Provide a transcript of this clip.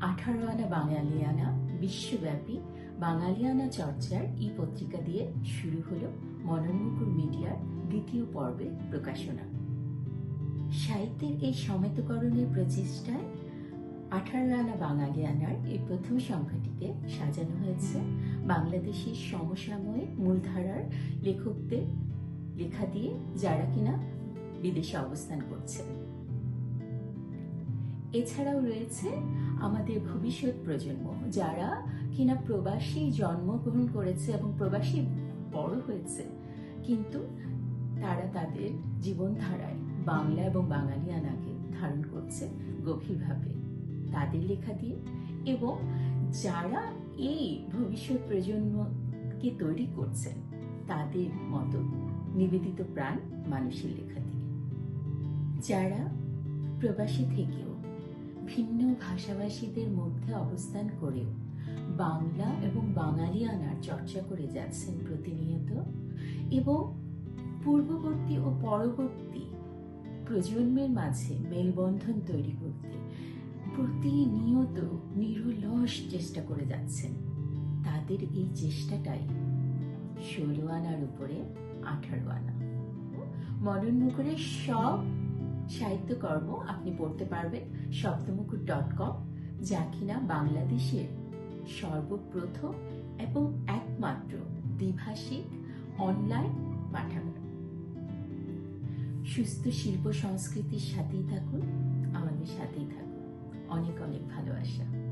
বাঙালিয়ানা, বিশ্বব্যাপী বাঙালিয়ানা চর্চার ই পত্রিকা দিয়ে শুরু হলো মনোন্মুকুর মিডিয়ার দ্বিতীয় পর্বের প্রকাশনা। সাহিত্যের এই সমেতকরণের প্রচেষ্টায় আঠারো আনা বাঙালিয়ানার এই প্রথম সংখ্যাটিতে সাজানো হয়েছে বাংলাদেশের সমসাময়িক মূলধারার লেখকদের লেখা দিয়ে যারা কিনা বিদেশে অবস্থান করছেন। এছাড়াও রয়েছে আমাদের ভবিষ্যৎ প্রজন্ম, যারা কিনা প্রবাসী জন্মগ্রহণ করেছে এবং প্রবাসী বড় হয়েছে, কিন্তু তারা তাদের জীবনধারায় বাংলা এবং বাঙালিয়ানাকে ধারণ করছে গভীরভাবে। তাদের লেখা দিয়ে এবং যারা এই ভবিষ্যৎ প্রজন্মকে তৈরি করছেন তাদের মতো নিবেদিত প্রাণ মানুষের লেখা দিয়ে। যারা প্রবাসী থেকেও ভিন্ন ভাষাভাষীদের মধ্যে অবস্থান করেও বাংলা এবং বাঙালিয়ানার চর্চা করে যাচ্ছেন প্রতিনিয়ত এবং পূর্ববর্তী ও পরবর্তী প্রজন্মের মাঝে মেলবন্ধন তৈরি করতে প্রতিনিয়ত নিরলস চেষ্টা করে যাচ্ছেন। তাদের এই চেষ্টাটাই ষোলো আনার উপরে আঠারো আনা। মদনমুকুরের সব সাহিত্যকর্ম আপনি পড়তে পারবেন শব্দমুকুর ডট কম, যা কিনা বাংলাদেশের সর্বপ্রথম এবং একমাত্র দ্বিভাষিক অনলাইন পাঠাগার। সুস্থ শিল্প সংস্কৃতির সাথেই থাকুন, আমাদের সাথেই থাকুন। অনেক অনেক ভালোবাসা।